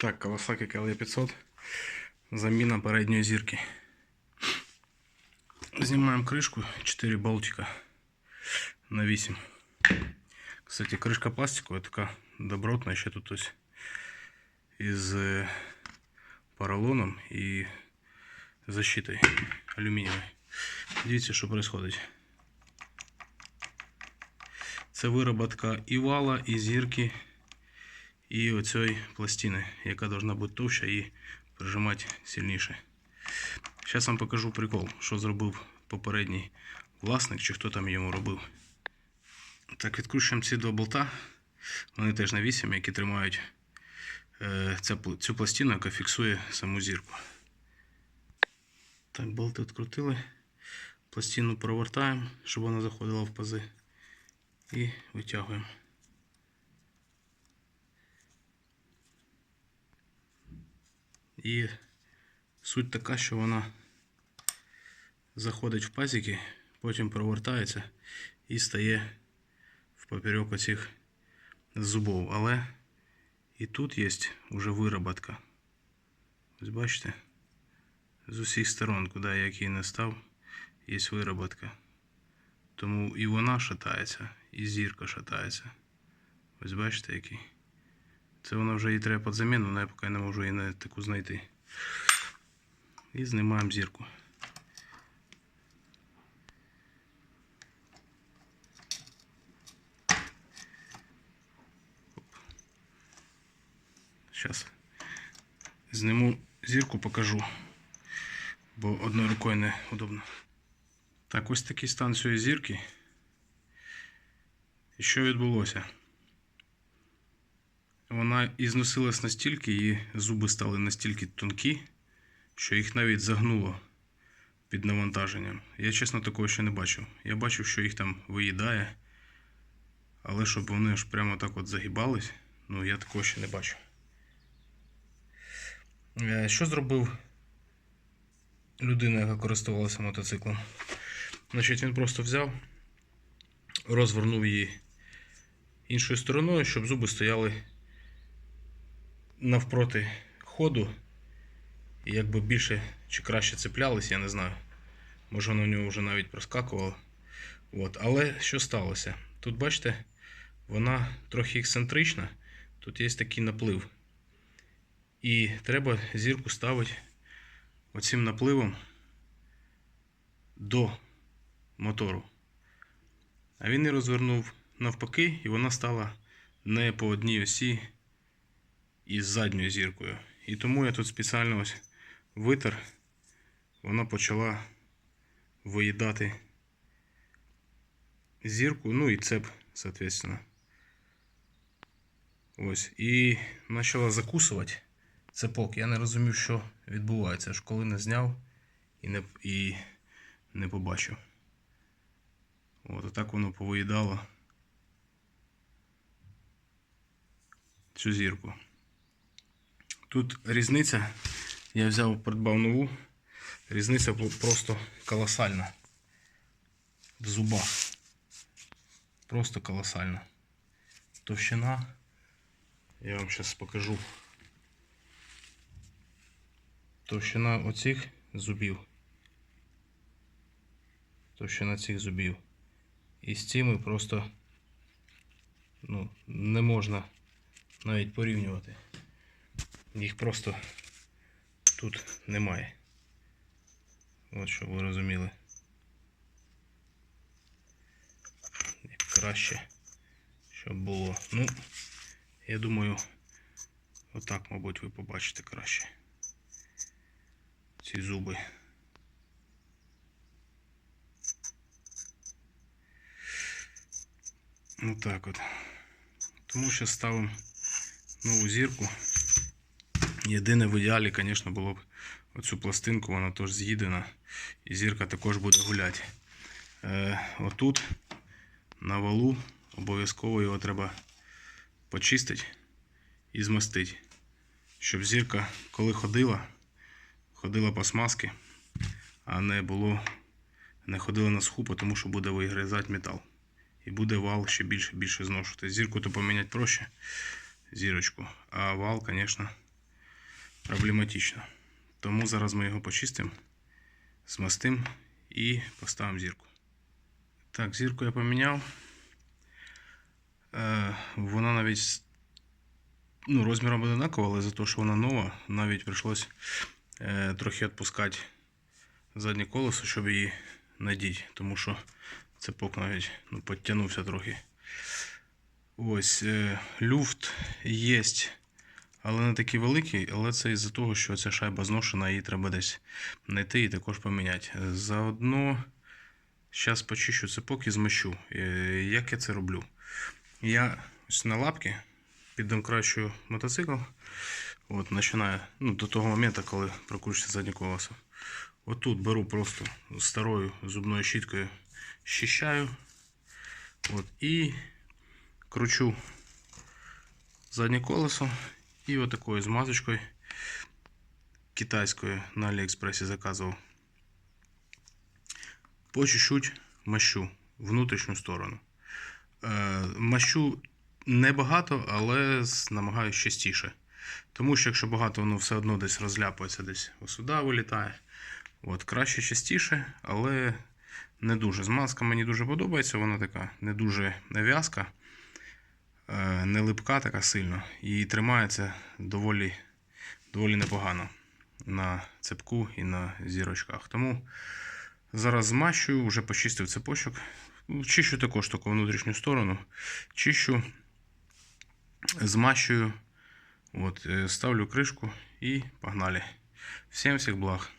Так, Kawasaki KL500. Заміна передньої зірки. Знімаємо кришку 4 болтика на 8. Кстати, кришка пластикова така добротна, ще тут ось із е, поролоном і защитою алюмінієвою. Дивіться, що відбувається. Це вироботка і вала, і зірки, І оцієї пластини, яка повинна бути товща і прижимати сильніше. Зараз вам покажу прикол, що зробив попередній власник, чи хто там йому робив. Так, відкручуємо ці два болта. Вони теж на 8, які тримають е, цю пластину, яка фіксує саму зірку. Так, болти відкрутили. Пластину провертаємо, щоб вона заходила в пази. І витягуємо. І суть така, що вона заходить в пазики, потім провертається і стає в поперек оцих зубов. Але і тут є вже вироботка. Ось бачите? З усіх сторон, куди я який не став, є вироботка. Тому і вона шатається, і зірка шатається. Ось бачите який. Це вона вже їй треба під заміну, але я поки не можу її на таку знайти. І знімаємо зірку. Зараз зніму зірку, покажу, бо одною рукою не удобно. Так, ось такий стан цієї зірки. І що відбулося? Вона ізносилась настільки, її зуби стали настільки тонкі, що їх навіть загнуло під навантаженням. Я чесно такого ще не бачив. Я бачив, що їх там виїдає, але щоб вони аж прямо так от загибались, ну я такого ще не бачив. Е, Що зробив людина, яка користувалася мотоциклом? Значить, він просто взяв, розвернув її іншою стороною, щоб зуби стояли навпроти ходу. І якби більше чи краще цеплялись, я не знаю. Може воно в нього вже навіть проскакувало. От. Але що сталося? Тут, бачите, вона трохи ексцентрична, тут є такий наплив. І треба зірку ставити оцим напливом до мотору. А він її розвернув навпаки, і вона стала не по одній осі із задньою зіркою. І тому я тут спеціально ось витер, вона почала виїдати зірку, ну і цеп, соответственно. Ось. І почала закусувати цепок. Я не розумів, що відбувається, аж коли не зняв і не, і не побачив. От, отак воно повиїдало цю зірку. Тут різниця, я взяв, придбав нову, різниця просто колосальна в зубах. Просто колосальна. Товщина, я вам зараз покажу. Товщина оцих зубів. Товщина цих зубів. І з цими просто ну, не можна навіть порівнювати. Їх просто тут немає. От щоб ви розуміли. Як краще, щоб було. Ну, я думаю, отак, мабуть, ви побачите краще. Ці зуби. Отак от. Тому що ставимо нову зірку. Єдине в ідеалі, звісно, було б оцю пластинку, вона теж з'їдена. І зірка також буде гуляти. Е, отут, на валу, обов'язково його треба почистити і змастити. Щоб зірка, коли ходила, ходила по смазки, а не було, не ходила на сху, тому що буде вигризати метал. І буде вал ще більше більше зношувати. Зірку то поміняти проще, зірочку. А вал, звісно, проблематично. Тому зараз ми його почистимо, змастимо і поставимо зірку. Так, зірку я поміняв. Е, вона навіть ну, розміром одинакова, але за те, що вона нова, навіть прийшлось е, трохи відпускати заднє колесо, щоб її надіти, тому що цепок навіть ну, підтягнувся трохи. Ось е, люфт є, але не такий великий, але це із-за того, що ця шайба зношена, її треба десь знайти і також поміняти. Заодно зараз почищу цепок і змащу. Е, Як я це роблю? Я ось на лапки піддомкращую мотоцикл. От, починаю ну, до того моменту, коли прокручується заднє колесо. Отут беру просто старою зубною щіткою, щищаю. От, і кручу заднє колесо і отакою змазочкою китайською на Аліекспресі заказував. По чуть-чуть мащу внутрішню сторону. Е, мащу небагато, але намагаюсь частіше. Тому що якщо багато, воно все одно десь розляпується, десь сюди вилітає. От, краще частіше, але не дуже. Змазка мені дуже подобається, вона така не дуже в'язка, не липка така сильно. І тримається доволі, доволі непогано на цепку і на зірочках. Тому зараз змащую, вже почистив цепочок. Чищу також таку внутрішню сторону. Чищу, змащую, от, е, ставлю кришку і погнали. Всім всіх благ.